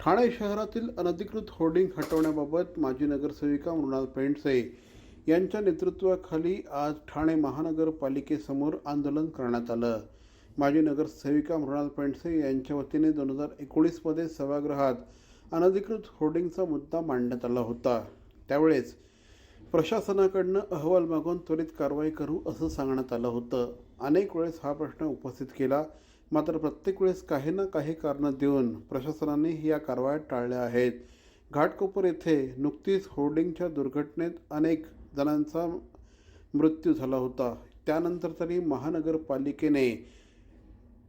ठाणे शहरातील अनधिकृत होर्डिंग हटवण्याबाबत माजी नगरसेविका मृणाल पेंडसे यांच्या नेतृत्वाखाली आज ठाणे महानगरपालिकेसमोर आंदोलन करण्यात आलं. माजी नगरसेविका मृणाल पेंडसे यांच्या वतीने दोन हजार एकोणीसमध्ये सभागृहात अनधिकृत होर्डिंगचा मुद्दा मांडण्यात आला होता. त्यावेळेस प्रशासनाकडनं अहवाल मागून त्वरित कारवाई करू असं सांगण्यात आलं होतं. अनेक वेळेस हा प्रश्न उपस्थित केला मात्र प्रत्येक वेळेस काही ना काही कारणं देऊन प्रशासनाने या कारवाया टाळल्या आहेत. घाटकोपर येथे नुकतीच होर्डिंगच्या दुर्घटनेत अनेक जणांचा मृत्यू झाला होता. त्यानंतर तरी महानगरपालिकेने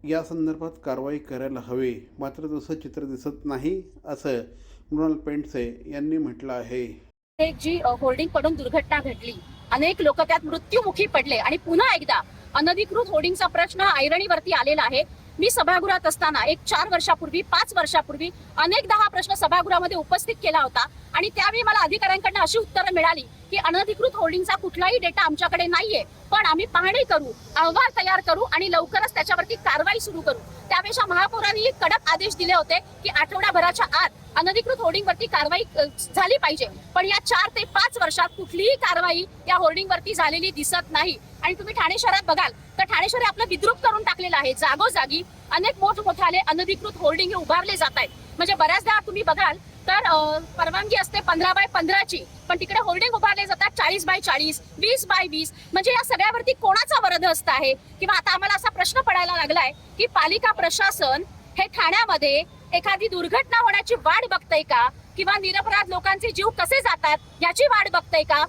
या संदर्भात कारवाई करायला हवी. मात्र तसं चित्र दिसत नाही असं मृणाल पेंडसे यांनी म्हटलं आहे. एक जी होर्डिंग पडून दुर्घटना घडली. अनेक लोक त्यात मृत्यूमुखी पडले आणि पुन्हा एकदा अनधिकृत होर्डिंगचा प्रश्न ऐरणीवरती आलेला आहे. मी सभागृहात असताना एक चार वर्षापूर्वी पाच वर्षापूर्वी अनेकदा हा प्रश्न सभागृहामध्ये उपस्थित केला होता आणि त्यावेळी मला अधिकाऱ्यांकडनं अशी उत्तरं मिळाली की अनधिकृत होर्डिंगचा कुठलाही डेटा आमच्याकडे नाहीये. पण आम्ही पाहणी करू अहवाल तयार करू आणि लवकरच त्याच्यावरती कारवाई सुरू करू. त्यापेक्षा महापौरांनी कडक आदेश दिले होते की आठवड्याभराच्या आत अनधिकृत होर्डिंग वरती कारवाई झाली पाहिजे. पण या चार ते पाच वर्षात कुठलीही कारवाई या होर्डिंग वरती झालेली दिसत नाही. आणि तुम्ही ठाणे शहरात बघाल तर ठाणे शहर आपलं विद्रूप करून टाकलेलं आहे. जागोजागी अनेक मोठमोठाले अनधिकृत होर्डिंग हे उभारले जात आहेत. म्हणजे बऱ्याचदा तुम्ही बघाल तर परवानगी असते पंधरा बाय पंधराची पण तिकडे होर्डिंग उभारले जातात चाळीस बाय चाळीस वीस बाय वीस. म्हणजे या सगळ्यावरती कोणाचा वरदहस्त आहे? किंवा आता आम्हाला असा प्रश्न पडायला लागलाय की पालिका प्रशासन हे ठाण्यामध्ये एखादी दुर्घटना होण्याची वाट बघतय का? किंवा निरपराध लोकांचे जीव कसे जातात याची वाट बघतय का?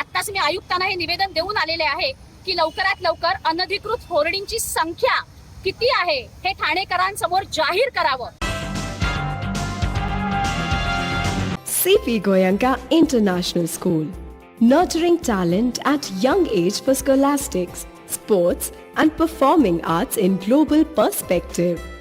आत्ताच मी आयुक्तांना हे निवेदन देऊन आलेले आहे की लवकरात लवकर अनधिकृत होर्डिंगची संख्या किती आहे हे ठाणेकरांसमोर जाहीर करावं. CP Goenka international school nurturing talent at young age for scholastics sports and performing arts in global perspective